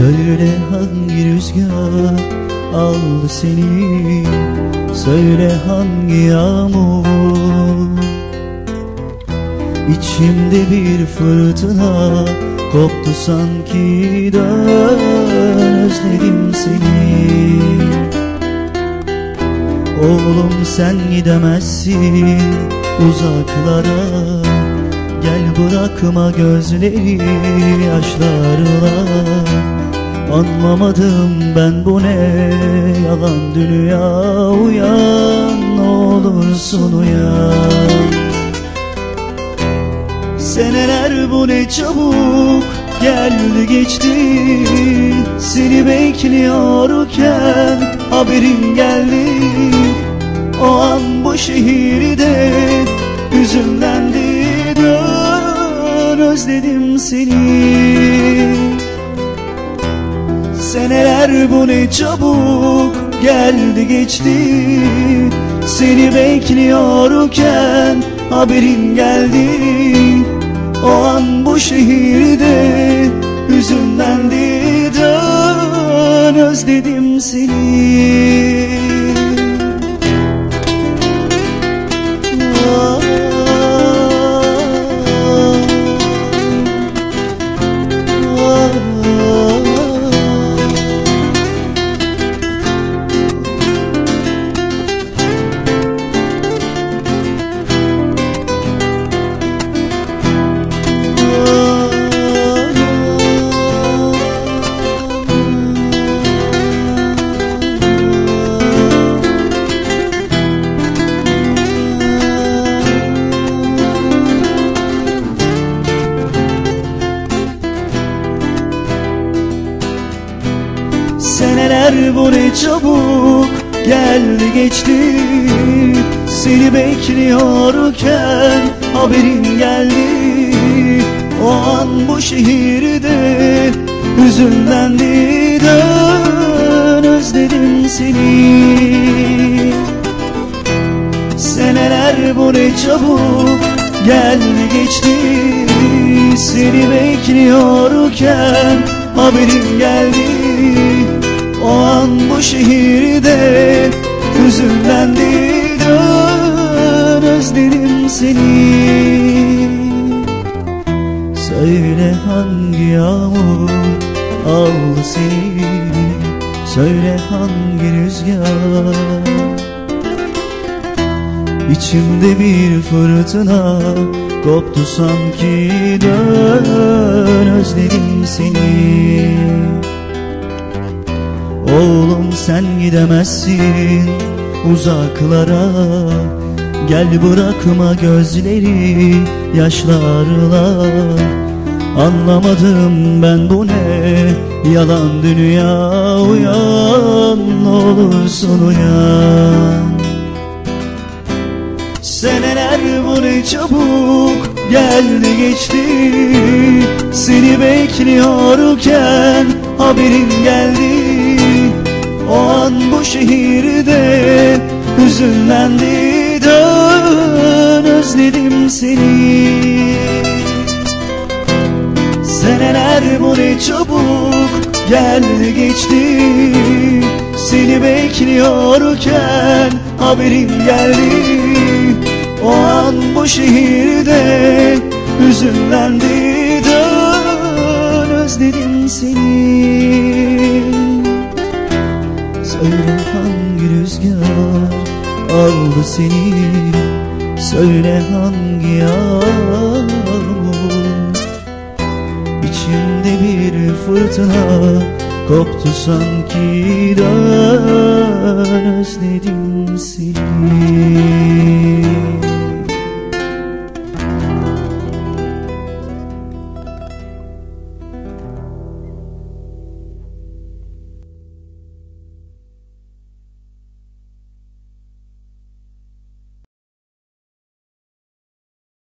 Söyle hangi rüzgar aldı seni? Söyle hangi yağmur? İçimde bir fırtına koptu sanki dön özledim seni. Oğlum sen gidemezsin uzaklara. Gel bırakma gözleri yaşlarla Anlamadım ben bu ne yalan dünya Uyan ne olursun uyan. Seneler bu ne çabuk geldi geçti Seni bekliyorken haberin geldi. O an bu şehirde hüzünlendi Dön özledim seni Seneler bu ne çabuk geldi geçti. Seni bekliyorken haberin geldi. O an bu şehirde hüzünlendi. Dön özledim seni bu ne çabuk geldi geçti. Seni bekliyorken haberin geldi. O an bu şehirde hüzünlendi. Dön özledim seni. Seneler bu ne çabuk geldi geçti. Seni bekliyorken haberin geldi O an bu şehirde hüzünlendi Dön özledim seni. Söyle hangi yağmur aldı seni? Söyle hangi rüzgar? İçimde bir fırtına koptu sanki dön özledim seni sen gidemezsin uzaklara. Gel bırakma gözleri yaşlarla. Anlamadım ben bu ne yalan dünya Uyan olursun uyan. Seneler bu ne çabuk geldi geçti. Seni bekliyorken haberin geldi O an bu şehirde hüzünlendi Dön özledim seni. Seneler bu ne çabuk geldi geçti. Seni bekliyorken haberin geldi. O an bu şehirde hüzünlendi Dön özledim seni seni Söyle hangi yağmur İçimde bir fırtına koptu sanki Dön özledim